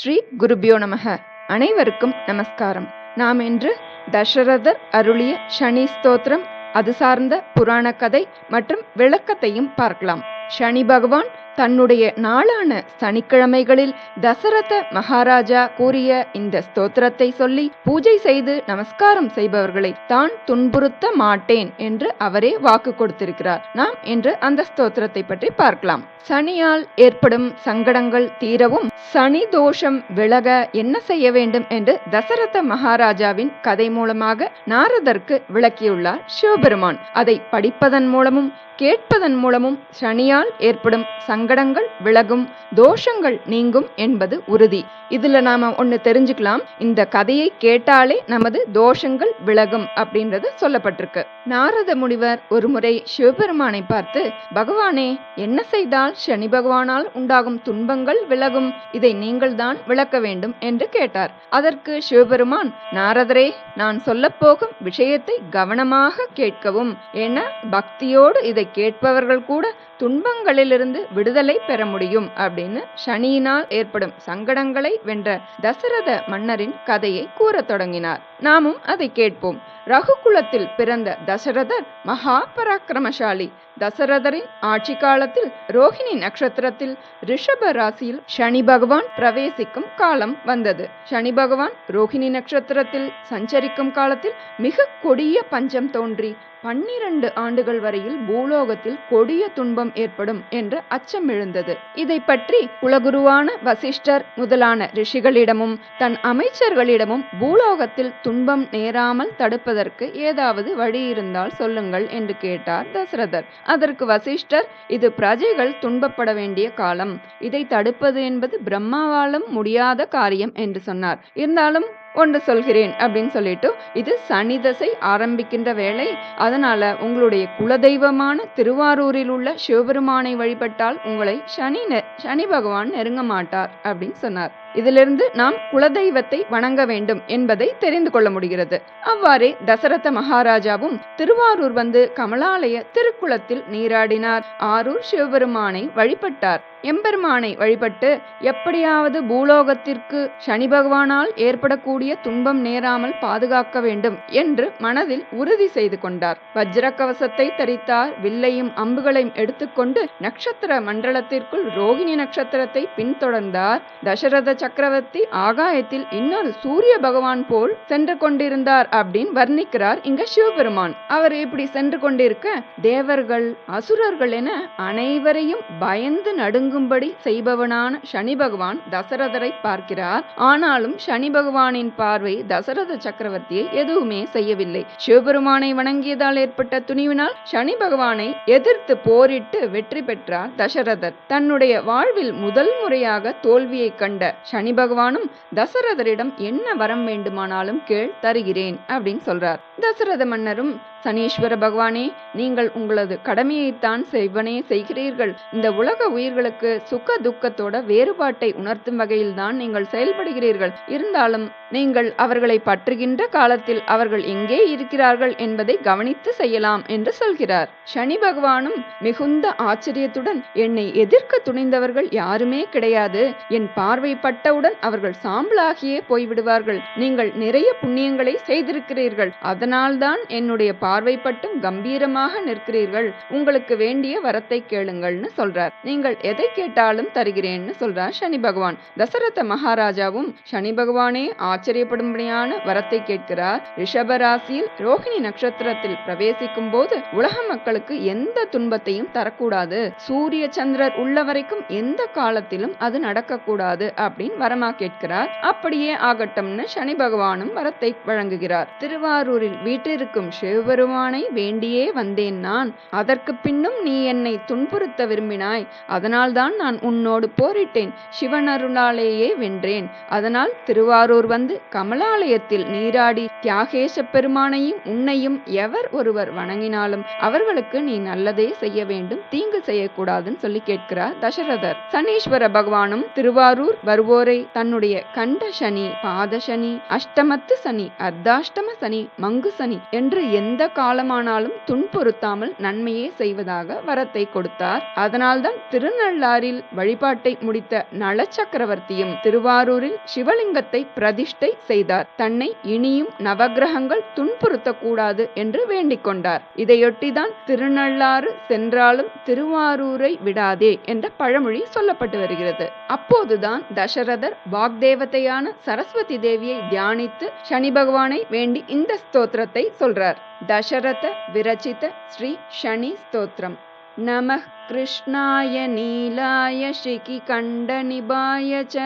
ஸ்ரீ குருபியோ நமக. அனைவருக்கும் நமஸ்காரம். நாம் இன்று தசரதர் அருளிய சனி ஸ்தோத்திரம் அது சார்ந்த புராண கதை மற்றும் விளக்கத்தையும் பார்க்கலாம். சனி பகவான் தன்னுடைய நாளான சனிக்கிழமைகளில் தசரத மகாராஜா கூறிய இந்த ஸ்தோத்திரத்தை சொல்லி பூஜை செய்து நமஸ்காரம் செய்பவர்களை தான் துன்புறுத்த மாட்டேன் என்று அவரே வாக்கு கொடுத்திருக்கிறார். நாம் இன்று அந்த ஸ்தோத்திரத்தை பற்றி பார்க்கலாம். சனியால் ஏற்படும் சங்கடங்கள் தீரவும் சனி தோஷம் விலக என்ன செய்ய வேண்டும் என்று தசரத மகாராஜாவின் கதை மூலமாக நாரதற்கு விளக்கியுள்ளார் சிவபெருமான். அதை படிப்பதன் மூலமும் கேட்பதன் மூலமும் சனியால் ஏற்படும் சங்க சங்கடங்கள் விலகும் தோஷங்கள் நீங்கும் என்பது உறுதி. இதுல நாம ஒன்னு தெரிஞ்சுக்கலாம். இந்த கதையை கேட்டாலே நமது தோஷங்கள் விலகும் அப்படின்றது சொல்லப்பட்டிருக்கு. நாரத முனிவர் ஒரு முறை சிவபெருமானை பார்த்து பகவானே என்ன செய்தால் சனி பகவானால் உண்டாகும் துன்பங்கள் விலகும்? இதை நீங்கள் தான் விளக்க வேண்டும் என்று கேட்டார். அதற்கு சிவபெருமான் நாரதரே நான் சொல்லப்போகும் விஷயத்தை கவனமாக கேட்கவும். என பக்தியோடு இதை கேட்பவர்கள் கூட துன்பங்களிலிருந்து விடுதலை பெற முடியும் அப்படின்னு சனியினால் ஏற்படும் சங்கடங்களை வென்ற தசரத மன்னரின் கதையை கூறத் தொடங்கினார். நாமும் அதை கேட்போம். ரகுகுலத்தில் பிறந்த தசரதர் மகா பராக்கிரமசாலி. தசரதரின் ஆட்சி காலத்தில் ரோஹிணி நட்சத்திரத்தில் ரிஷப ராசியில் சனி பகவான் பிரவேசிக்கும் காலம் வந்தது. சனி பகவான் ரோஹிணி நட்சத்திரத்தில் சஞ்சரிக்கும் காலத்தில் மிக கொடிய பஞ்சம் தோன்றி பன்னிரண்டு ஆண்டுகள் வரையில் பூலோகத்தில் கொடிய துன்பம் ஏற்படும் என்ற அச்சம் எழுந்தது. இதை பற்றி குலகுருவான வசிஷ்டர் முதலான ரிஷிகளிடமும் தன் அமைச்சர்களிடமும் பூலோகத்தில் துன்பம் நேராமல் தடுப்பதற்கு ஏதாவது வழி இருந்தால் சொல்லுங்கள் என்று கேட்டார் தசரதர். அதற்கு வசிஷ்டர் இது பிரஜைகள் துன்பப்பட வேண்டிய காலம். இதை தடுப்பது என்பது பிரம்மாவாலும் முடியாத காரியம் என்று சொன்னார். இருந்தாலும் ஒன்று சொல்கிறேன் அப்படின்னு சொல்லிட்டு இது சனி தசை ஆரம்பிக்கின்ற வேளை. அதனால உங்களுடைய குலதெய்வமான திருவாரூரில் உள்ள சிவபெருமானை வழிபட்டால் உங்களை சனி சனி பகவான் நெருங்க மாட்டார் அப்படின்னு சொன்னார். இதிலிருந்து நாம் குலதெய்வத்தை வணங்க வேண்டும் என்பதை தெரிந்து கொள்ள முடிகிறது. அவ்வாறே தசரத மகாராஜாவும் திருவாரூர் வந்து கமலாலய திருக்குளத்தில் நீராடினார். ஆரூர் சிவபெருமானை வழிபட்டார். எம்பெருமானை வழிபட்டு எப்படியாவது பூலோகத்திற்கு சனி பகவானால் ஏற்படக்கூடிய வரக்கூடிய துன்பம் நேராமல் பாதுகாக்க வேண்டும் என்று மனதில் உறுதி செய்து கொண்டார். வஜ்ர கவசத்தை தரித்தார். வில்லையும் அம்புகளையும் எடுத்துக்கொண்டு நட்சத்திர மண்டலத்திற்குள் ரோகிணி நட்சத்திரத்தை பின்தொடர்ந்தார். தசரத சக்கரவர்த்தி ஆகாயத்தில் இன்னொரு சூரிய பகவான் போல் சென்று கொண்டிருந்தார் அப்படின்னு வர்ணிக்கிறார் இங்க சிவபெருமான். அவர் இப்படி சென்று கொண்டிருக்க தேவர்கள் அசுரர்கள் என அனைவரையும் பயந்து நடுங்கும்படி செய்பவனான சனி பகவான் தசரதரை பார்க்கிறார். ஆனாலும் சனி பகவானின் பார்வை தசரத சக்கரவர்த்தியை எதுவுமே செய்யவில்லை. சிவபெருமானை வணங்கியதால் ஏற்பட்ட துணிவினால் சனி பகவானை எதிர்த்து போரிட்டு வெற்றி பெற்றார் தசரதர். தன்னுடைய வாழ்வில் முதல் முறையாக தோல்வியை கண்ட சனி பகவானும் தசரதரிடம் என்ன வரம் வேண்டுமானாலும் கேள் தருகிறேன் அப்படின்னு சொல்றார். தசரத மன்னரும் சனீஸ்வர பகவானே நீங்கள் உங்களது கடமையைத்தான் செய்வனே செய்கிறீர்கள். இந்த உலக உயிர்களுக்கு சுக்க துக்கத்தோட வேறுபாட்டை உணர்த்தும் வகையில்தான் நீங்கள் செயல்படுகிறீர்கள். இருந்தாலும் நீங்கள் அவர்களை பற்றுகின்ற காலத்தில் அவர்கள் எங்கே இருக்கிறார்கள் என்பதை கவனித்து செய்யலாம் என்று சொல்கிறார். சனி பகவானும் மிகுந்த ஆச்சரியத்துடன் என்னை எதிர்க்க துணிந்தவர்கள் யாருமே கிடையாது. என் பார்வை பட்டவுடன் அவர்கள் சாம்பலாகியே போய்விடுவார்கள். நீங்கள் நிறைய புண்ணியங்களை செய்திருக்கிறீர்கள். அதனால்தான் என்னுடைய பார்வைப்பட்டும் கம்பீரமாக நிற்கிறீர்கள். உங்களுக்கு வேண்டிய வரத்தை கேளுங்கள்னு சொல்றார். நீங்கள் எதை கேட்டாலும் தருகிறேன்னு சொல்றார் சனி பகவான். தசரத மகாராஜாவும் சனி பகவானே ஆச்சரியப்படும்படியான வரத்தை கேட்கிறார். ரிஷபராசியில் ரோஹிணி நட்சத்திரத்தில் பிரவேசிக்கும் போது உலக மக்களுக்கு எந்த துன்பத்தையும் தரக்கூடாது. சூரிய சந்திரர் உள்ள வரைக்கும் எந்த காலத்திலும் அது நடக்கக்கூடாது அப்படின்னு வரமா கேட்கிறார். அப்படியே ஆகட்டும்னு சனி பகவானும் வரத்தை வழங்குகிறார். திருவாரூரில் வீட்டிற்கும் சிவபெருமானை வேண்டியே வந்தேன் நான். அதற்கு பின்னும் நீ என்னை துன்புறுத்த விரும்பினாய். அதனால்தான் நான் உன்னோடு போரிட்டேன். சிவனருளாலேயே வென்றேன். அதனால் திருவாரூர் வந்து கமலாலயத்தில் நீராடி தியாகேச பெருமானையும் உன்னையும் எவர் ஒருவர் வணங்கினாலும் அவர்களுக்கு நீ நல்லதே செய்ய வேண்டும். தீங்கு செய்யக்கூடாதுன்னு சொல்லி கேட்கிறார் தசரதர். சனீஸ்வர பகவானும் திருவாரூர் வருவோரை தன்னுடைய கண்ட சனி பாத சனி அஷ்டமத்து சனி அர்த்தாஷ்டம சனி மங்கு சனி என்று எந்த காலமானாலும் துன்புறுத்தாமல் நன்மையே செய்வதாக வரத்தை கொடுத்தார். அதனால்தான் திருநள்ளாரில் வழிபாட்டை முடித்த நள சக்கரவர்த்தியும் திருவாரூரில் சிவலிங்கத்தை பிரதிஷ்டை செய்தார். தன்னை இனியும் நவகிரகங்கள் துன்புறுத்தக்கூடாது என்று வேண்டிக் கொண்டார். இதையொட்டிதான் திருநள்ளாறு சென்றாலும் திருவாரூரை விடாதே என்ற பழமொழி சொல்லப்பட்டு வருகிறது. அப்போதுதான் தசரதர் வாக்தேவதையான சரஸ்வதி தேவியை தியானித்து சனி பகவானை வேண்டி இந்த ஸ்தோத்திரத்தை சொல்றார். दशरथ विरचित श्री शनिस्तोत्रं नमः कृष्णाय नीलाय शिखिखण्डनिभाय च।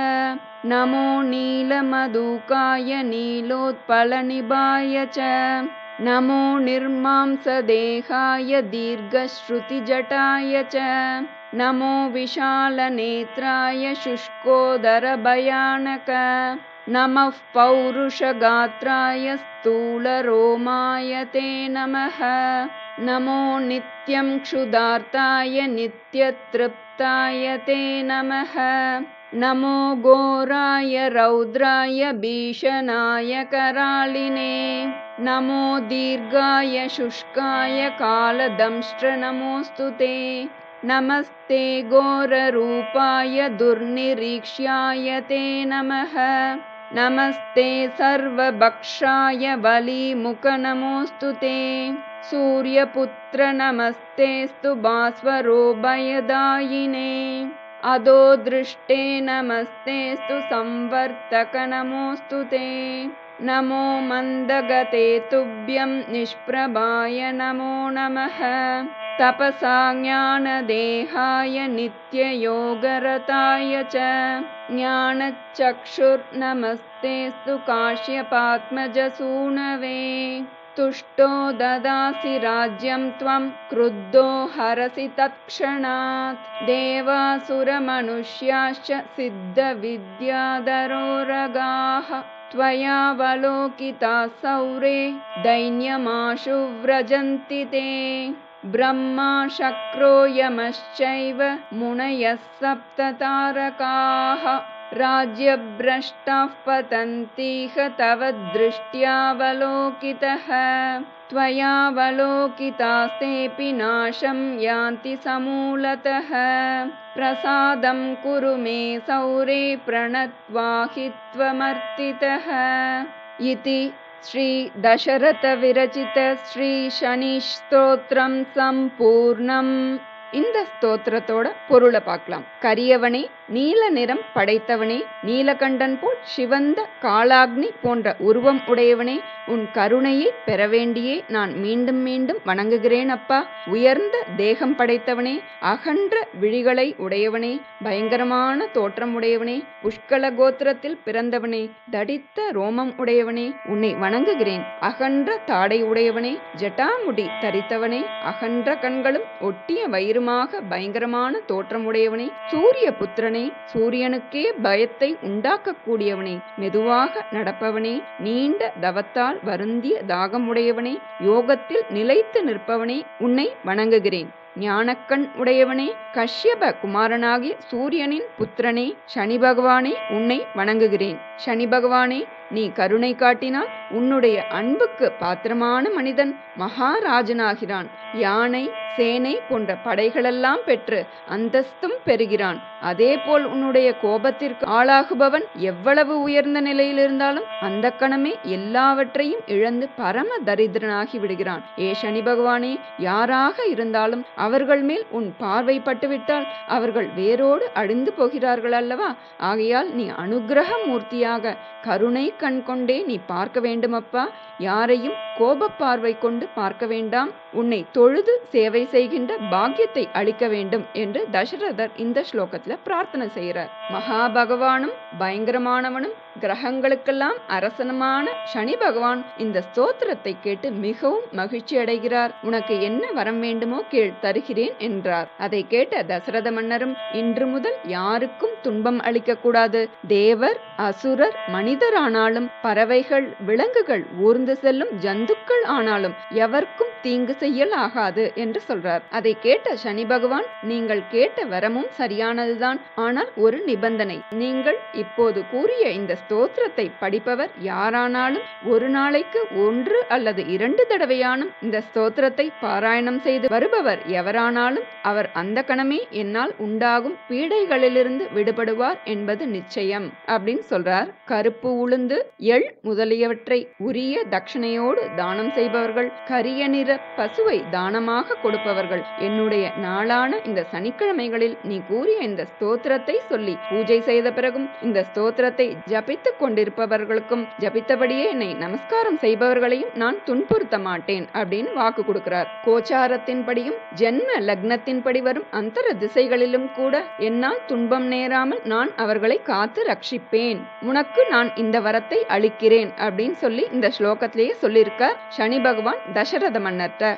नमो नीलमधुकाय नीलोत्पलनिभाय च। नमो निर्मांसदेहाय दीर्घश्रुतिजटाय च। नमो विशालनेत्राय शुष्कोदरभयानक। नमः पौरुषगात्राय स्थूलरोमाय ते नमः। नमो नित्यं क्षुधार्ताय नित्यतृप्ताय ते नमः। नमो घोराय रौद्राय भीषणाय करालिने। नमो दीर्घाय शुष्काय कालदंष्ट्र नमोऽस्तु ते। नमस्ते घोररूपाय दुर्निरीक्ष्याय ते नमः नमस्ते सर्वभक्षाय बलिमुखनमोऽस्तु ते। सूर्यपुत्र नमस्तेऽस्तु भास्वरो भयदायिने। अधो दृष्टे नमस्तेऽस्तु संवर्तक नमोऽस्तु ते। नमो मन्दगते तुभ्यं निष्प्रभाय नमो नमः तपसा ज्ञानदेहाय नित्ययोगरताय च ज्ञानचक्षुर्नमस्तेऽस्तु काश्यपात्मजसूनवे। तुष्टो ददासि राज्यं त्वं क्रुद्धो हरसि तत्क्षणात्। देवासुरमनुष्याश्च सिद्धविद्याधरोरगाः। त्वयावलोकिताः सौरे दैन्यमाशु व्रजन्ति ते ब्रह्मा शक्रो यमश्चैव मुनयः सप्ततारकाः। राज्यभ्रष्टाः पतन्तीह तव दृष्ट्यावलोकितः। त्वयावलोकितास्तेऽपि नाशं यान्ति समूलतः। प्रसादं कुरु मे सौरे प्रणत्वाहि त्वमर्तितः। इति ஸ்ரீ தசரத விரச்சித ஸ்ரீ சனி ஸ்தோத்ரம் சம்பூர்ணம். இந்த ஸ்தோத்திரத்தோட பொருளை பார்க்கலாம். கரியவனே நீல நிறம் படைத்தவனே நீலகண்டன் போல் சிவந்த காலாக்னி போன்ற உருவம் உடையவனே உன் கருணையை பெற வேண்டியே நான் மீண்டும் மீண்டும் வணங்குகிறேன் அப்பா. உயர்ந்த தேகம் படைத்தவனே அகன்ற விழிகளை உடையவனே பயங்கரமான தோற்றம் உடையவனே புஷ்கல கோத்திரத்தில் பிறந்தவனே தடித்த ரோமம் உடையவனே உன்னை வணங்குகிறேன். அகன்ற தாடை உடையவனே ஜட்டாமுடி தரித்தவனே அகன்ற கண்களும் ஒட்டிய வயிறுமாக பயங்கரமான தோற்றம் உடையவனே சூரிய புத்திரன் சூரியனுக்கே பயத்தை உண்டாக்கக்கூடியவனே மெதுவாக நடப்பவனே நீண்ட தவத்தால் வருந்திய தாகம் உடையவனே யோகத்தில் நிலைத்து நிற்பவனே உன்னை வணங்குகிறேன். ஞானக்கண் உடையவனே கஷ்யப குமாரனாகிய சூரியனின் புத்திரனே சனி பகவானே உன்னை வணங்குகிறேன். சனி பகவானே நீ கருணை காட்டினால் உன்னுடைய அன்புக்கு பாத்திரமான மனிதன் மகாராஜனாகிறான். யானை சேனை போன்ற படைகளெல்லாம் பெற்று அந்தஸ்தும் பெறுகிறான். அதேபோல் உன்னுடைய கோபத்திற்கு ஆளாகுபவன் எவ்வளவு உயர்ந்த நிலையில் இருந்தாலும் அந்த கணமே எல்லாவற்றையும் இழந்து பரம தரித்திரனாகி விடுகிறான். ஏ சனி பகவானே யாராக இருந்தாலும் அவர்கள் மேல் உன் பார்வை பட்டுவிட்டால் அவர்கள் வேரோடு அழிந்து போகிறார்கள் அல்லவா? ஆகையால் நீ அனுகிரக மூர்த்தியாக கருணை கண் கொண்டே நீ பார்க்க வேண்டுமப்பா. யாரையும் கோப பார்வை கொண்டு பார்க்க வேண்டாம். உன்னை தொழுது சேவை செய்கின்ற பாக்கியத்தை அளிக்க வேண்டும் என்று தசரதர் இந்த ஸ்லோகத்துல பிரார்த்தனை செய்கிறார். மகா பகவானும் பயங்கரமானவனும் கிரகங்களுக்கெல்லாம் அரசனமான சனி பகவான் இந்த ஸ்தோத்திரத்தை கேட்டு மிகவும் மகிழ்ச்சி அடைகிறார். உனக்கு என்ன வரம் வேண்டுமோ கேள் தருகிறேன் என்றார். அதை கேட்ட தசரத மன்னரும் இன்று முதல் யாருக்கும் துன்பம் அளிக்க கூடாது. தேவர் அசுரர் மனிதரானாலும் பறவைகள் விலங்குகள் ஊர்ந்து செல்லும் ஜந்துக்கள் ஆனாலும் எவர்க்கும் தீங்கு செய்யல் ஆகாது என்று சொல்றார். அதை கேட்ட சனி பகவான் நீங்கள் கேட்ட வரமும் சரியானதுதான். ஆனால் ஒரு நிபந்தனை. நீங்கள் இப்போது கூறிய இந்த ஸ்தோத்திரத்தை படிப்பவர் யாரானாலும் ஒரு நாளைக்கு ஒன்று அல்லது இரண்டு தடவையானும் இந்த ஸ்தோத்திரத்தை பாராயணம் செய்து வருபவர் எவரானாலும் அவர் அந்த கணமே என்னால் உண்டாகும் பீடைகளிலிருந்து விடுபடுவார் என்பது நிச்சயம் அப்படின்னு சொல்றார். கருப்பு உளுந்து எள் முதலியவற்றை உரிய தட்சணையோடு தானம் செய்பவர்கள் கரிய நிற பசுவை தானமாக கொடுப்பவர்கள். என்னுடைய நாளான இந்த சனிக்கிழமைகளில் நீ கூறிய இந்த ஸ்தோத்திரத்தை சொல்லி பூஜை செய்த பிறகும் இந்த ஸ்தோத்திரத்தை ஜபித்துக் கொண்டிருப்பவர்களுக்கும் ஜபித்தபடியே என்னை நமஸ்காரம் செய்பவர்களையும் நான் துன்புறுத்த மாட்டேன் அப்படின்னு வாக்கு கொடுக்கிறார். கோச்சாரத்தின்படியும் ஜென்ம லக்னத்தின்படி வரும் அந்தர திசைகளிலும் கூட என்னால் துன்பம் நேராமல் நான் அவர்களை காத்து ரட்சிப்பேன். உனக்கு நான் இந்த வரத்தை அளிக்கிறேன் அப்படின்னு சொல்லி இந்த ஸ்லோகத்திலேயே சொல்லியிருக்க சனி பகவான் தசரத மன்னர்கிட்ட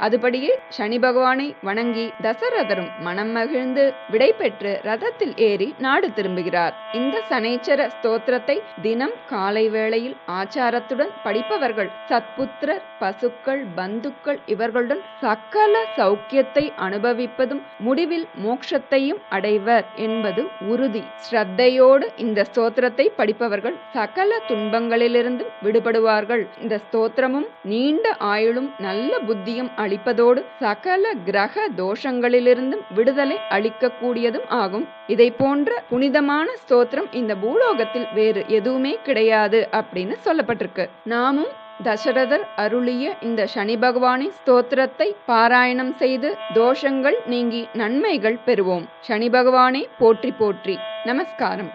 அதுபடியே சனி பகவானை வணங்கி தசரதரும் மனம் மகிழ்ந்து விடை பெற்று ரதத்தில் ஏறி நாடு திரும்புகிறார். இந்த சனேச்சர ஸ்தோத்திரத்தை தினம் காலை வேளையில் ஆச்சாரத்துடன் படிப்பவர்கள் சத்புத்திரர் பசுக்கள் பந்துக்கள் இவர்களுடன் சகல சௌக்கியத்தை அனுபவிப்பதும் முடிவில் மோட்சத்தையும் அடைவர் என்பது உறுதி. ஸ்ரத்தையோடு இந்த ஸ்தோத்திரத்தை படிப்பவர்கள் சகல துன்பங்களிலிருந்தும் விடுபடுவார்கள். இந்த ஸ்தோத்திரமும் நீண்ட ஆயுளும் நல்ல புத்தியும் அளிப்பதோடு சகல கிரக தோஷங்களிலிருந்தும் விடுதலை அளிக்கக்கூடியதும் ஆகும். இதை போன்ற புனிதமான ஸ்தோத்திரம் இந்த பூலோகத்தில் வேறு எதுவுமே கிடையாது அப்படின்னு சொல்லப்பட்டிருக்கு. நாமும் தசரதர் அருளிய இந்த சனி பகவானின் ஸ்தோத்திரத்தை பாராயணம் செய்து தோஷங்கள் நீங்கி நன்மைகள் பெறுவோம். சனி பகவானே போற்றி போற்றி. நமஸ்காரம்.